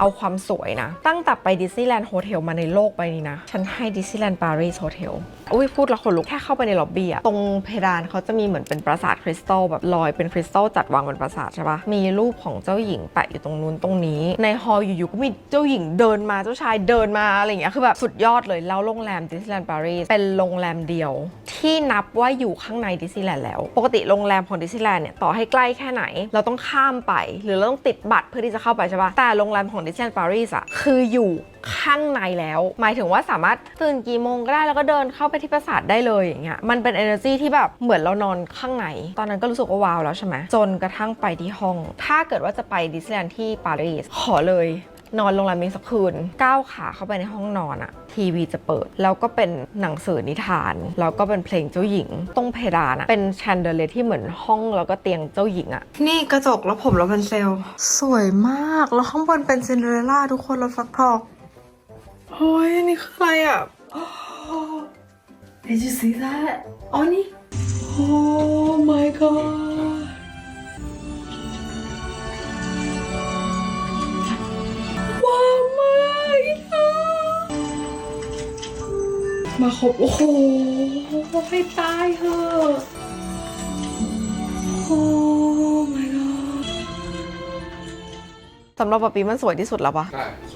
เอาความสวยนะ ตั้งแต่ไปดิสนีย์แลนด์โฮเทลมาในโลกใบนี้นะ ฉันให้ดิสนีย์แลนด์ปารีสโฮเทลอุ้ยพูดแล้วขนลุก แค่เข้าไปในล็อบบี้อะตรงเพดานเขาจะมีเหมือนเป็นปราสาทคริสตัลแบบลอยเป็นคริสตัลจัดวางบนปราสาทใช่ปะมีรูปของเจ้าหญิงแปะอยู่ตรงนู้นตรงนี้ ในฮอลล์อยู่ๆก็มีเจ้าหญิงเดินมาเจ้าชายเดินมาอะไรอย่างเงี้ยคือแบบสุดยอดเลยแล้วโรงแรมดิสนีย์แลนด์ปารีสเป็นโรงแรมเดียว ที่นับว่าอยู่ข้างในดิสนีย์แลนด์แล้ว ปกติโรงแรมของดิสนีย์แลนด์เนี่ยต่อให้ใกล้แค่ไหน เราต้องข้ามไป หรือเราต้องติดบัตรเพื่อที่จะเข้าไปใช่ปะแต่โรงแรมของดิสนีย์แลนด์ปารีสอะคืออยู่ข้างในแล้ว หมายถึงว่าสามารถตื่นกี่โมงก็ได้แล้วก็เดินเข้าไปที่ปราสาทได้เลยอย่างเงี้ยมันเป็น energy ที่แบบเหมือนเรานอนข้างใน ตอนนั้นก็รู้สึกว่าว้าวแล้วใช่ไหมจนกระทั่งไปที่ห้อง ถ้าเกิดว่าจะไปดิสนีย์แลนด์ที่ปารีสขอเลย นอนโรงแรมนี้สักคืนก้าวขาเข้าไปในห้องนอนอะทีวีจะเปิด แล้วก็เป็นหนังสือนิทาน แล้วก็เป็นเพลงเจ้าหญิง ตรงเพดานอะเป็นแชนเดอเลียที่เหมือนห้องแล้วก็เตียงเจ้าหญิงอะนี่กระจกแล้วผมแล้วเป็นเซลสวยมาก แล้วข้างบนเป็นซินเดอเรลล่าทุกคนเรถฟักทองเฮ้ยนี่คืออะไรอะ Did you see that? Oni? Oh my god มาครบโอ้โหให้ตายเถอะโอ้ my god สำหรับปะปีมันสวยที่สุดแล้วปะ ใช่สวยที่ส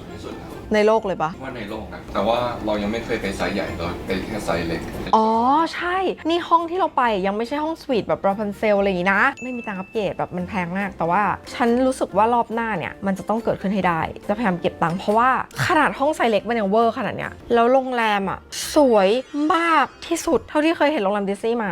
ุดแล้ว ในโลกเลยปะว่าในโลกนะแต่ว่าเรายังไม่เคยไปไซส์ใหญ่เราไปแค่ไซส์เล็ก อ๋อใช่ นี่ห้องที่เราไปยังไม่ใช่ห้องสวีทแบบราพันเซลอะไรอย่างนี้นะ ไม่มีตังค์อัปเกรดแบบมันแพงมาก แต่ว่าฉันรู้สึกว่ารอบหน้าเนี่ย มันจะต้องเกิดขึ้นให้ได้ จะพยายามเก็บตังค์เพราะว่าขนาดห้องไซส์เล็กมันยังเวอร์ขนาดเนี้ยแล้วโรงแรมอะสวยมากที่สุดเท่าที่เคยเห็นโรงแรมดิสนีย์มา